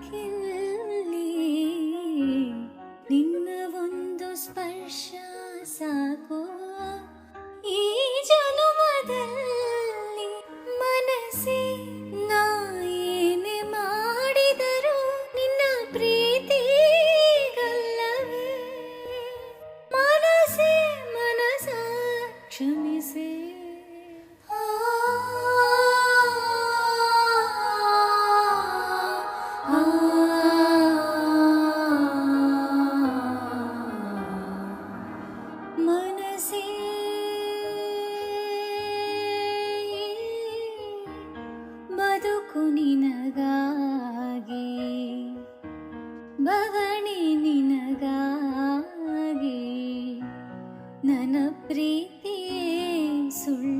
千里。ಬೇಕು ಭವಣಿ ನಿನಗಾಗಿ ನನ್ನ ಪ್ರೀತಿಯೇ ಸುಳ್ಳು